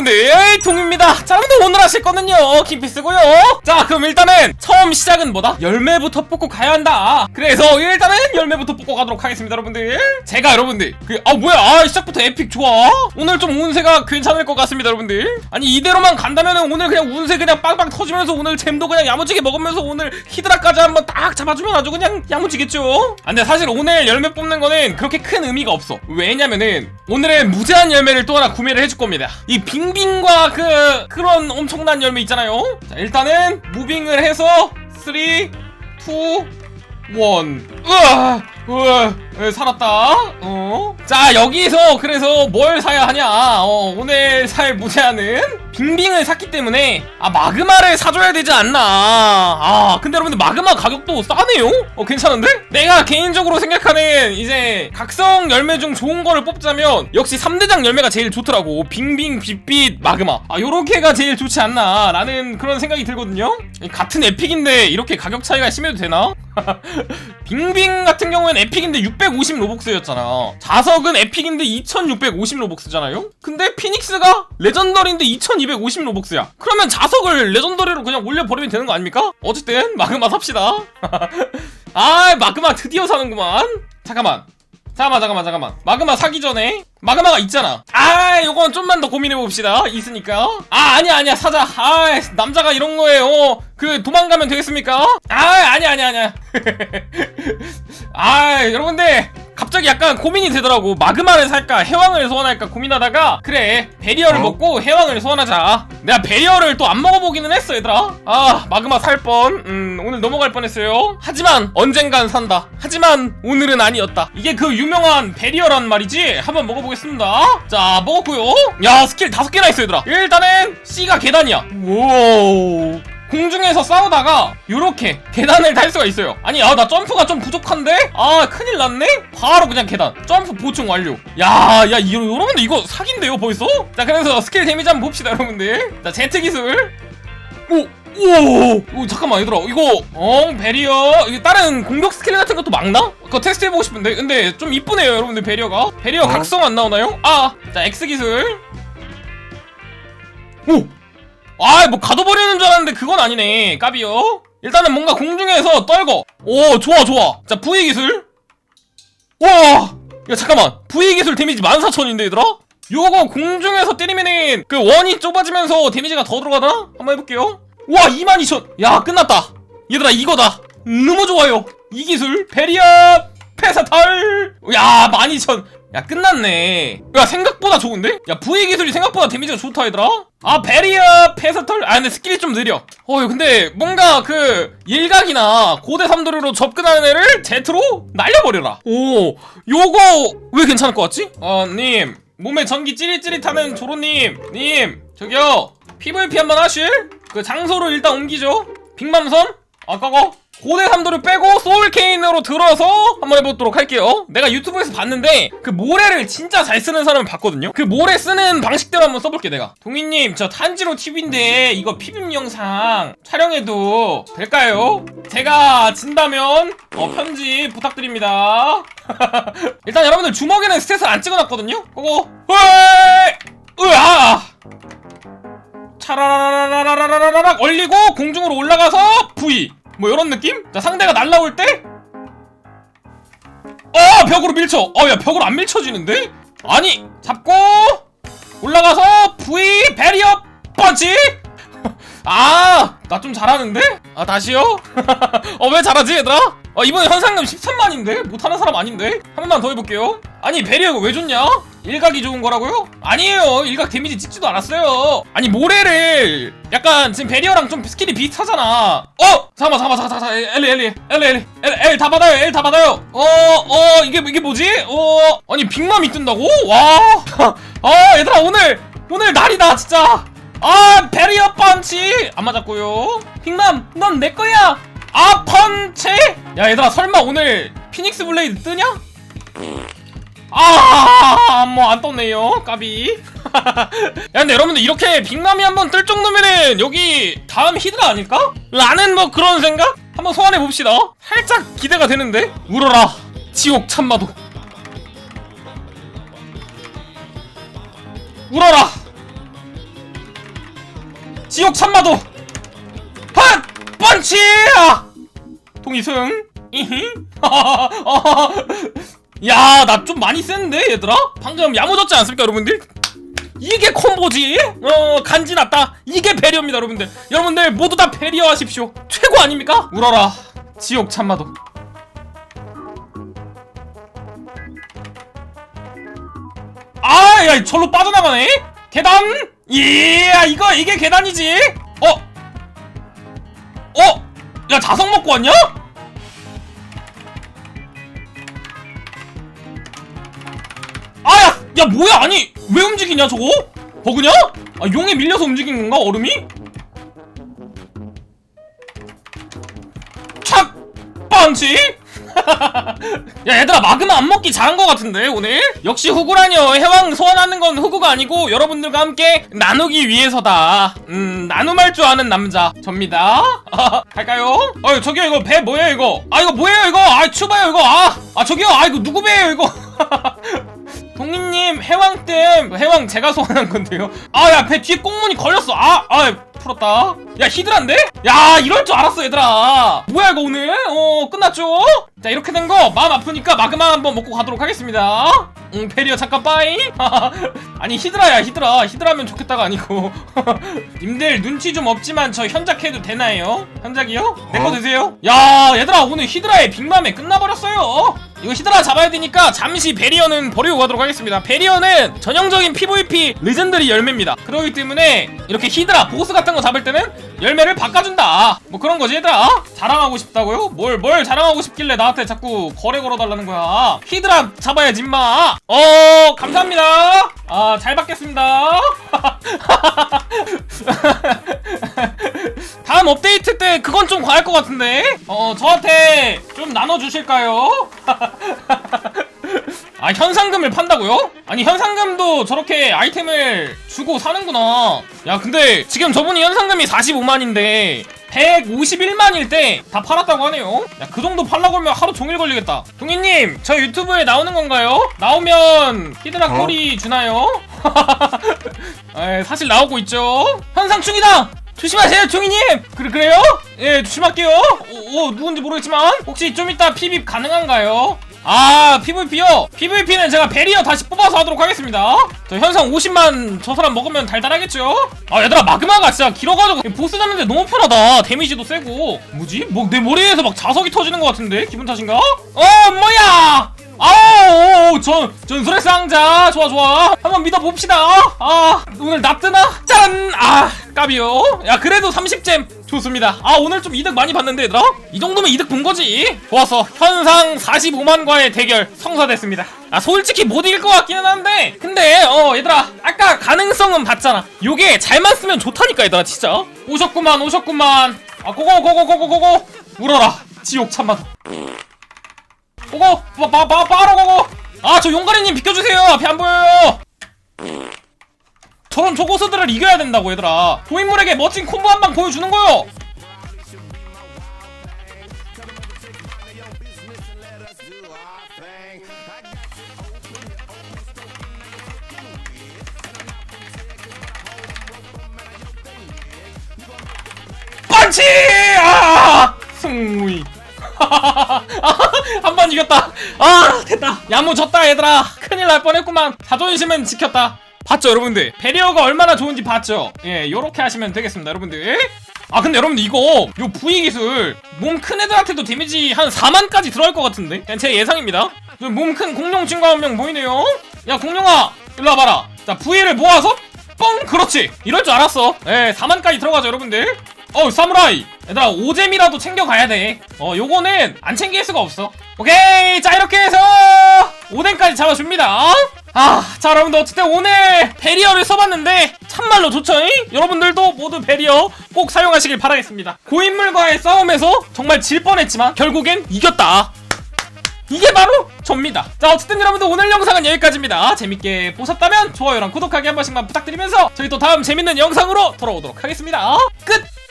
여러 분들 동입니다. 자 여러분들 오늘 하실 거는요. 김피스고요. 자 그럼 일단은 처음 시작은 뭐다? 열매부터 뽑고 가야 한다. 그래서 일단은 열매부터 뽑고 가도록 하겠습니다 여러분들. 제가 여러분들 그 아 뭐야? 아 시작부터 에픽 좋아. 오늘 좀 운세가 괜찮을 것 같습니다 여러분들. 아니 이대로만 간다면은 오늘 그냥 운세 그냥 빵빵 터지면서 오늘 잼도 그냥 야무지게 먹으면서 오늘 히드라까지 한번 딱 잡아주면 아주 그냥 야무지겠죠? 아 근데 사실 오늘 열매 뽑는 거는 그렇게 큰 의미가 없어. 왜냐면은 오늘은 무제한 열매를 또 하나 구매를 해줄 겁니다. 이 빙빙과 그 그런 엄청난 열매 있잖아요. 자 일단은 무빙을 해서 3 2 1 으아! 으아! 에, 살았다. 어. 자 여기서 그래서 뭘 사야 하냐? 어, 오늘 살 무제한은 빙빙을 샀기 때문에 아 마그마를 사줘야 되지 않나 아 근데 여러분들 마그마 가격도 싸네요 어 괜찮은데? 내가 개인적으로 생각하는 이제 각성 열매 중 좋은 거를 뽑자면 역시 3대장 열매가 제일 좋더라고 빙빙 빛빛 마그마 아 요렇게가 제일 좋지 않나 라는 그런 생각이 들거든요 같은 에픽인데 이렇게 가격 차이가 심해도 되나? 빙빙 같은 경우에는 에픽인데 650 로벅스였잖아. 자석은 에픽인데 2650 로벅스잖아요? 근데 피닉스가 레전더리인데 2250 로벅스야. 그러면 자석을 레전더리로 그냥 올려버리면 되는 거 아닙니까? 어쨌든 마그마 삽시다. 아 마그마 드디어 사는구만. 잠깐만. 잠깐만 잠깐만 잠깐만 마그마 사기 전에 마그마가 있잖아 아 요건 좀만 더 고민해 봅시다 있으니까 아 아니야 아니야 사자 아 남자가 이런 거에 어그 도망가면 되겠습니까 아 아니야 아니야 아니야 아 여러분들 갑자기 약간 고민이 되더라고. 마그마를 살까 해왕을 소환할까 고민하다가 그래 베리어를 어? 먹고 해왕을 소환하자. 내가 베리어를 또 안 먹어보기는 했어 얘들아. 아 마그마 살뻔. 음 오늘 넘어갈 뻔했어요. 하지만 언젠간 산다. 하지만 오늘은 아니었다. 이게 그 유명한 베리어란 말이지? 한번 먹어보겠습니다. 자 먹었고요. 야 스킬 다섯 개나 있어 얘들아. 일단은 C가 계단이야. 오 공중에서 싸우다가 요렇게 계단을 탈 수가 있어요 아니 아 나 점프가 좀 부족한데? 아 큰일 났네? 바로 그냥 계단 점프 보충 완료 야야 여러분들 이거 사기인데요 벌써? 자 그래서 스킬 데미지 한번 봅시다 여러분들 자 제트 기술 오 오, 오, 잠깐만 얘들아 이거 엉 베리어 이게 다른 공격 스킬 같은 것도 막나? 그거 테스트 해보고 싶은데 근데 좀 이쁘네요 여러분들 베리어가 베리어 어? 각성 안 나오나요? 아자 X 기술 오 아, 뭐 가둬버리는 줄 알았는데 그건 아니네. 까비요. 일단은 뭔가 공중에서 떨고. 오, 좋아, 좋아. 자, V 기술. 와! 야, 잠깐만. V 기술 데미지 14,000인데, 얘들아? 요거 공중에서 때리면은 그 원이 좁아지면서 데미지가 더 들어가나? 한번 해볼게요. 와, 22,000. 야, 끝났다. 얘들아, 이거다. 너무 좋아요. 이 기술. 베리어 페사탈. 야, 12,000. 야, 끝났네. 야, 생각보다 좋은데? 야, V 기술이 생각보다 데미지가 좋다, 얘들아? 아, 베리어 페사털. 아, 근데 스킬이 좀 느려. 어, 근데 뭔가 그 일각이나 고대 삼도류로 접근하는 애를 제트로 날려버려라. 오, 요거 왜 괜찮을 것 같지? 어, 님. 몸에 전기 찌릿찌릿하는 조로님. 님, 저기요. PVP 한번 하실? 그 장소를 일단 옮기죠. 빅맘선? 아까거? 고대 삼도를 빼고 소울케인으로 들어서 한번 해보도록 할게요. 내가 유튜브에서 봤는데 그 모래를 진짜 잘 쓰는 사람을 봤거든요. 그 모래 쓰는 방식대로 한번 써볼게 내가. 동희님 저 탄지로 TV인데 이거 피빔 영상 촬영해도 될까요? 제가 진다면 어, 편지 부탁드립니다. 일단 여러분들 주먹에는 스탯을 안 찍어놨거든요? 그거! 으아! 차라라라라라라라락! 얼리고 공중으로 올라가서 V 뭐 이런 느낌? 자 상대가 날라올 때 어! 벽으로 밀쳐! 어 야 벽으로 안 밀쳐지는데? 아니 잡고 올라가서 V 베리어 펀치 아 나 좀 잘하는데? 아 다시요? 어 왜 잘하지 얘들아? 어 이번에 현상금 13만인데? 못하는 사람 아닌데? 한 번만 더 해볼게요 아니 베리어 이거 왜 좋냐? 일각이 좋은 거라고요? 아니에요. 일각 데미지 찍지도 않았어요. 아니 모래를 약간 지금 베리어랑 좀 스킬이 비슷하잖아. 어! 잠깐만 잠깐만 잠깐만 잠깐만. 엘리 엘리 엘리 엘리 엘다 받아요 엘다 받아요. 어 어 이게 이게 뭐지? 어 아니 빅맘이 뜬다고? 와. 아 얘들아 오늘 오늘 날이다 진짜. 아 베리어 펀치. 안 맞았고요. 빅맘 넌 내 거야. 아 펀치. 야 얘들아 설마 오늘 피닉스 블레이드 뜨냐? 아, 뭐 안 떴네요. 까비. 야, 근데 여러분들 이렇게 빅맘이 한번 뜰 정도면은 여기 다음 히드라 아닐까? 라는 뭐 그런 생각? 한번 소환해 봅시다. 살짝 기대가 되는데. 울어라. 지옥 참마도. 울어라. 지옥 참마도 핫 펀치 아! 동이승 이히 야 나 좀 많이 센데 얘들아? 방금 야무졌지 않습니까 여러분들? 이게 콤보지? 어 간지 났다. 이게 배려입니다 여러분들. 여러분들 모두 다 배려하십시오. 최고 아닙니까? 울어라 지옥 참마도. 아 야 절로 빠져나가네? 계단? 이야 이거 이게 계단이지? 어? 어? 야 자석 먹고 왔냐? 야! 야 뭐야 아니 왜 움직이냐 저거? 버그냐? 아 용에 밀려서 움직인 건가 얼음이? 착! 펀치! 야 얘들아 마그마 안 먹기 잘한 것 같은데 오늘? 역시 후구라뇨. 해왕 소환하는 건 후구가 아니고 여러분들과 함께 나누기 위해서다. 음 나눔할 줄 아는 남자. 접니다. 갈까요? 어 저기요 이거 배 뭐예요 이거? 아 이거 뭐예요 이거? 아 추봐요 이거. 아, 아 저기요 아 이거 누구 배예요 이거? 동희님 해왕 댐 해왕 제가 소환한 건데요. 아 야 배 뒤에 꽁무니 걸렸어. 아아 풀었다 야 히드란데? 야 이럴 줄 알았어 얘들아 뭐야 이거 오늘 어 끝났죠? 자 이렇게 된 거 마음 아프니까 마그마 한번 먹고 가도록 하겠습니다 응 페리어 잠깐 빠이 아니 히드라야 히드라 히드라면 좋겠다가 아니고 님들 눈치 좀 없지만 저 현작 해도 되나요? 현작이요? 내 거 드세요? 야 얘들아 오늘 히드라의 빅맘에 끝나버렸어요 이거 히드라 잡아야 되니까 잠시 베리어는 버리고 가도록 하겠습니다. 베리어는 전형적인 PVP 레전더리 열매입니다. 그렇기 때문에 이렇게 히드라 보스 같은 거 잡을 때는 열매를 바꿔준다. 뭐 그런 거지 얘들아? 자랑하고 싶다고요? 뭘 뭘 자랑하고 싶길래 나한테 자꾸 거래 걸어달라는 거야? 히드라 잡아야지 임마. 어 감사합니다. 아 잘 받겠습니다. 다음 업데이트 때 그건 좀 과할 것 같은데? 어 저한테 좀 나눠주실까요? 아 현상금을 판다고요? 아니 현상금도 저렇게 아이템을 주고 사는구나 야 근데 지금 저분이 현상금이 45만인데 151만일 때 다 팔았다고 하네요 야 그 정도 팔라고 하면 하루 종일 걸리겠다 동희님 저 유튜브에 나오는 건가요? 나오면 히드라 어? 꼬리 주나요? 에, 사실 나오고 있죠 현상충이다 조심하세요 종이님 그래 그래요? 예 조심할게요 오, 오 누군지 모르겠지만 혹시 좀 이따 PVP 가능한가요? 아 PVP요? PVP는 제가 베리어 다시 뽑아서 하도록 하겠습니다 저 현상 50만 저 사람 먹으면 달달하겠죠? 아 얘들아 마그마가 진짜 길어가지고 보스 잡는데 너무 편하다 데미지도 세고 뭐지? 뭐 내 머리에서 막 자석이 터지는 것 같은데? 기분 탓인가? 어 뭐야 아우 전 전설의 상자 좋아 좋아 한번 믿어봅시다 아 오늘 납뜨나 짠 아 까비요 야 그래도 30잼 좋습니다. 아 오늘 좀 이득 많이 봤는데 얘들아? 이 정도면 이득 본 거지. 좋았어 현상 45만과의 대결 성사됐습니다. 아 솔직히 못 이길 것 같기는 한데 근데 어 얘들아 아까 가능성은 봤잖아. 요게 잘만 쓰면 좋다니까 얘들아 진짜. 오셨구만 오셨구만. 아 고고 고고 고고 고고. 울어라 지옥 참마도 고고 바, 바로 고고. 아 저 용가리님 비켜주세요 앞에 안 보여요 저런 초고수들을 이겨야 된다고 얘들아. 고인물에게 멋진 콤보 한 방 보여주는 거요. 펀치! 아! 승무이. 한 번 이겼다. 아 됐다. 야무졌다 얘들아. 큰일 날 뻔했구만. 자존심은 지켰다 봤죠 여러분들? 배리어가 얼마나 좋은지 봤죠? 예 요렇게 하시면 되겠습니다 여러분들. 아 근데 여러분들 이거 요 V 기술 몸 큰 애들한테도 데미지 한 4만까지 들어갈 것 같은데? 그냥 제 예상입니다. 몸 큰 공룡 친구 한 명 보이네요. 야 공룡아 일로 와봐라. 자 V를 모아서 뻥! 그렇지. 이럴 줄 알았어. 예 4만까지 들어가죠 여러분들. 어 사무라이. 얘들아 오잼이라도 챙겨가야 돼어 요거는 안 챙길 수가 없어. 오케이! 자 이렇게 해서 오뎅까지 잡아줍니다 아, 자 여러분들 어쨌든 오늘 베리어를 써봤는데 참말로 좋죠? 잉? 여러분들도 모두 베리어 꼭 사용하시길 바라겠습니다. 고인물과의 싸움에서 정말 질 뻔했지만 결국엔 이겼다. 이게 바로 접니다. 자 어쨌든 여러분들 오늘 영상은 여기까지입니다. 재밌게 보셨다면 좋아요랑 구독하기 한 번씩만 부탁드리면서 저희 또 다음 재밌는 영상으로 돌아오도록 하겠습니다. 끝!